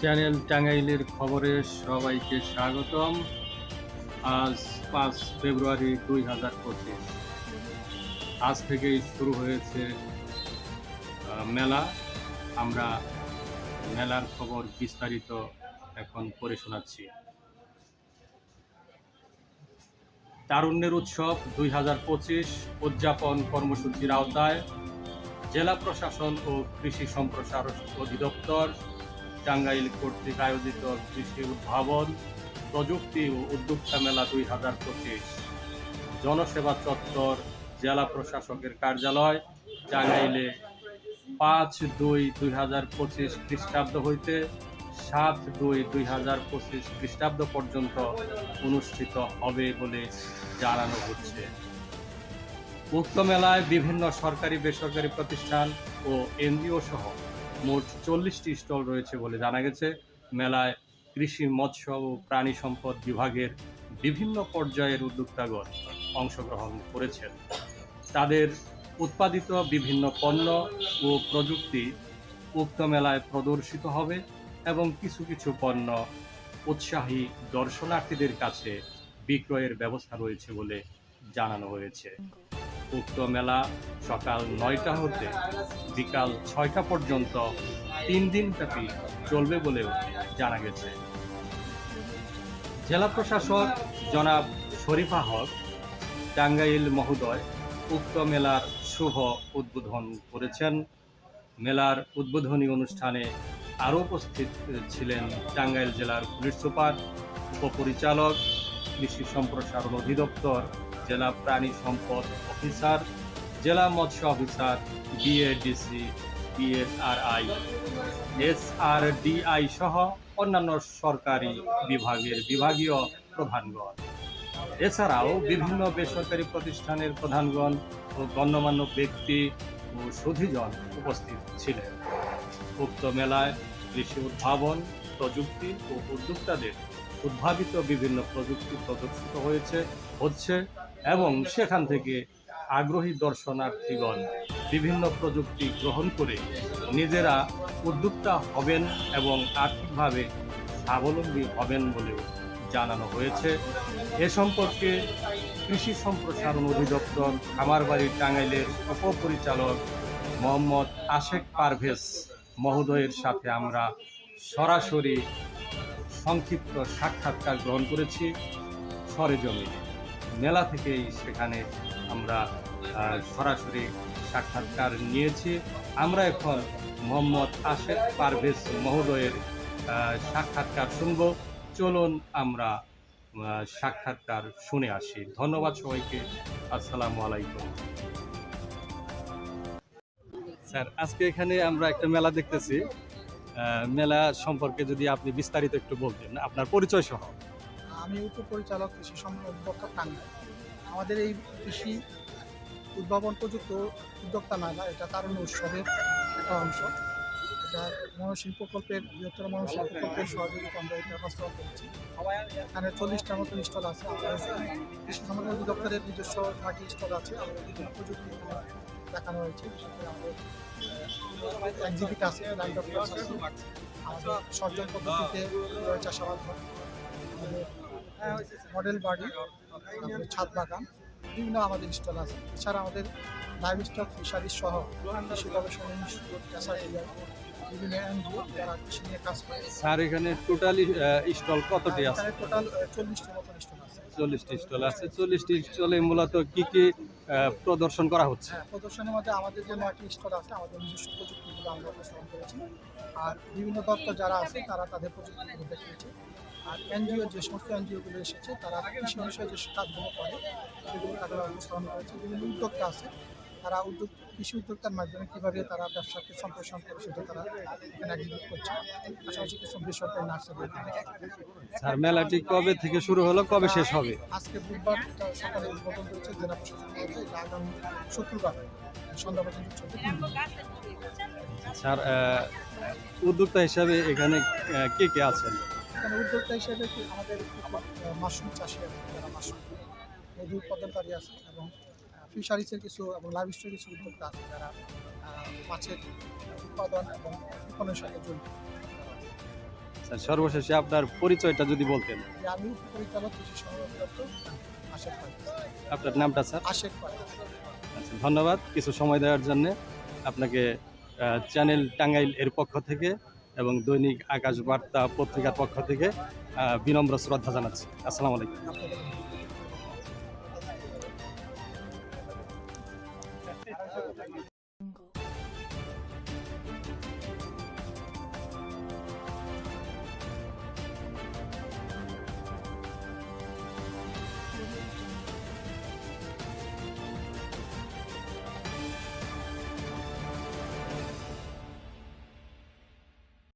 Channel টাঙ্গাইলের খবরে সবাইকে স্বাগতম। আজ পাঁচ ফেব্রুয়ারি দুই হাজার পঁচিশ। আজ থেকেই শুরু হয়েছে মেলা। আমরা মেলার খবর বিস্তারিত এখন পড়ে শোনাচ্ছি। তারুণ্যের উৎসব দুই হাজার পঁচিশ উদযাপন কর্মসূচির আওতায়। জেলা প্রশাসন ও কৃষি সম্প্রসারণ অধিদপ্তর টাঙ্গাইল কর্তৃক আয়োজিত কৃষি উদ্ভাবন প্রযুক্তি ও উদ্যোক্তা মেলা দুই হাজার পঁচিশ। জনসেবা চত্বর জেলা প্রশাসকের কার্যালয়, টাঙ্গাইলে পাঁচ দুই দুই হাজার পঁচিশ খ্রিস্টাব্দ হইতে সাত দুই দুই হাজার পঁচিশ খ্রিস্টাব্দ পর্যন্ত অনুষ্ঠিত হবে বলে জানানো হচ্ছে। উক্ত মেলায় বিভিন্ন সরকারি, বেসরকারি প্রতিষ্ঠান ও এনজিও সহ মোট চল্লিশটি স্টল রয়েছে বলে জানা গেছে। মেলায় কৃষি, মৎস্য ও প্রাণী সম্পদ বিভাগের বিভিন্ন পর্যায়ের উদ্যোক্তাগণ অংশগ্রহণ করেছেন। তাদের উৎপাদিত বিভিন্ন পণ্য ও প্রযুক্তি উক্ত মেলায় প্রদর্শিত হবে এবং কিছু কিছু পণ্য উৎসাহী দর্শনার্থীদের কাছে বিক্রয়ের ব্যবস্থা রয়েছে বলে জানানো হয়েছে। উক্ত মেলা সকাল নয়টা হতে বিকাল ছয়টা পর্যন্ত তিন দিন ব্যাপী চলবে বলেও জানা গেছে। জেলা প্রশাসক জনাব শরীফা হক, টাঙ্গাইল মহোদয় উক্ত মেলার শুভ উদ্বোধন করেছেন। মেলার উদ্বোধনী অনুষ্ঠানে আরও উপস্থিত ছিলেন টাঙ্গাইল জেলার পুলিশ সুপার, উপপরিচালক, কৃষি সম্প্রসারণ অধিদপ্তর জেলা প্রাণী সম্পদ অফিসার, জেলা মৎস্য অফিসার বিএডিসি বিএসআরআই এসআরডিআই সহ অন্যান্য সরকারি বিভাগের বিভাগীয় প্রধানগণ। এছাড়াও বিভিন্ন বেসরকারি প্রতিষ্ঠানের প্রধানগণ ও গণ্যমান্য ব্যক্তি ও সুধীজন উপস্থিত ছিলেন। উক্ত মেলায় কৃষি উদ্ভাবন, প্রযুক্তি ও উদ্যোক্তাদের উদ্ভাবিত বিভিন্ন প্রযুক্তি প্রদর্শিত হয়েছে, হচ্ছে এবং সেখান থেকে আগ্রহী দর্শনার্থীগণ বিভিন্ন প্রযুক্তি গ্রহণ করে নিজেরা উদ্যোক্তা হবেন এবং আর্থিকভাবে স্বাবলম্বী হবেন বলেও জানানো হয়েছে। এ সম্পর্কে কৃষি সম্প্রসারণ অধিদপ্তর, খামারবাড়ি টাঙ্গাইলের উপপরিচালক মোহাম্মদ আশেক পারভেজ মহোদয়ের সাথে আমরা সরাসরি সংক্ষিপ্ত সাক্ষাৎকার গ্রহণ করেছি। সরেজমিনে। মেলা থেকেই সেখানে আমরা সরাসরি সাক্ষাৎকার নিয়েছি। আমরা এখন মোহাম্মদ আশেক পারভেজ মহোদয়ের সাক্ষাৎকার শুনব। চলুন আমরা সাক্ষাৎকার শুনে আসি। ধন্যবাদ সবাইকে। আসসালামু আলাইকুম। স্যার, আজকে এখানে আমরা একটা মেলা দেখতেছি। মেলা সম্পর্কে যদি আপনি বিস্তারিত একটু বলতেন, আপনার পরিচয় সহ। আমি উপপরিচালক কৃষি সম্পর্ক টাঙ্গাই আমাদের এই কৃষি উদ্ভাবন প্রযুক্ত উদ্যোক্তা মেলা এটা তারুণ্য উৎসবের একটা অংশ। এটা মনোশিল্প প্রকল্পের বৃহত্তর মনোশিল্প প্রকল্পের সহযোগিতা আমরা এটা বাস্তবায়ন করেছি। এখানে চল্লিশটার মতো স্টল আছে। কৃষি সম্পর্ক অধিদপ্তরের নিজস্ব থার্টি স্টল আছে। আমাদের বিভিন্ন প্রযুক্তি দেখানো হয়েছে। আমাদের এক্সিবিট আছে লাইন আমাদের সর্জন পদ্ধতিতে চাষাবাদ হয়। আমাদের মডেল বাড়ি ছাদ বাগান বিভিন্ন আমাদের স্টল আছে। এছাড়া আমাদের লাইভ স্টক ফিশারিজ সহ কৃষি গবেষণা ইনস্টিটিউট এসআরডিআই বিভিন্ন এনজিও যারা কৃষি নিয়ে কাজ করে। স্যার এখানে টোটালি স্টল কতটি আছে? টোটাল চল্লিশটির মতন স্টল আছে। চল্লিশটি স্টল আছে। চল্লিশটি স্টলে মূলত কি কি প্রদর্শন করা হচ্ছে? হ্যাঁ প্রদর্শনীর মধ্যে আমাদের যে নয়টি স্টল আছে আমাদের নিজস্ব প্রযুক্তিগুলো আমরা উপস্থাপন করেছি। আর বিভিন্ন দপ্তর যারা আছে তারা তাদের প্রযুক্তিগুলো দেখিয়েছে আর এনজিও যে সমস্ত এনজিওগুলো এসেছে তারা কৃষি বিষয়ে যে কাজগুলো করে সেগুলো তারা উপস্থাপন করেছে বিভিন্ন উদ্যোক্তা আছে তারা উদ্যোগ কৃষি উদ্যোক্তার মাধ্যমে কীভাবে তারা ব্যবসাকে সম্প্রসারণ করে সেটা তারা এখানে এক্সিবিট করছে। পাশাপাশি কিছু বেসরকারি নার্সারি স্যার মেলাটি কবে থেকে শুরু হলো? কবে শেষ হবে? আজকে বুধবার সকালে উদ্বোধন করেছে জেলা প্রশাসন এটা আগামী শুক্রবার সন্ধ্যা পর্যন্ত চলবে। স্যার উদ্যোক্তা হিসাবে এখানে কে কে আছেন? মানে উদ্যোক্তা হিসেবে কি আমাদের মাশরুম চাষি আছে যারা মাশরুম মধু উৎপাদনকারী আছে এবং ফিশারিসের কিছু এবং লাইভ স্টোর কিছু উদ্যোক্তা আছে যারা মাছের উৎপাদন এবং উৎপাদনের সাথে জড়িত। আচ্ছা, সর্বশেষে আপনার পরিচয়টা যদি বলতেন। আমি পরিচালক কৃষি সংরক্ষণ আপনার নামটা স্যার? আশেখ আচ্ছা ধন্যবাদ কিছু সময় দেওয়ার জন্য। আপনাকে চ্যানেল টাঙ্গাইল এর পক্ষ থেকে এবং দৈনিক আকাশ বার্তা পত্রিকার পক্ষ থেকে বিনম্র শ্রদ্ধা জানাচ্ছি। আসসালামু আলাইকুম।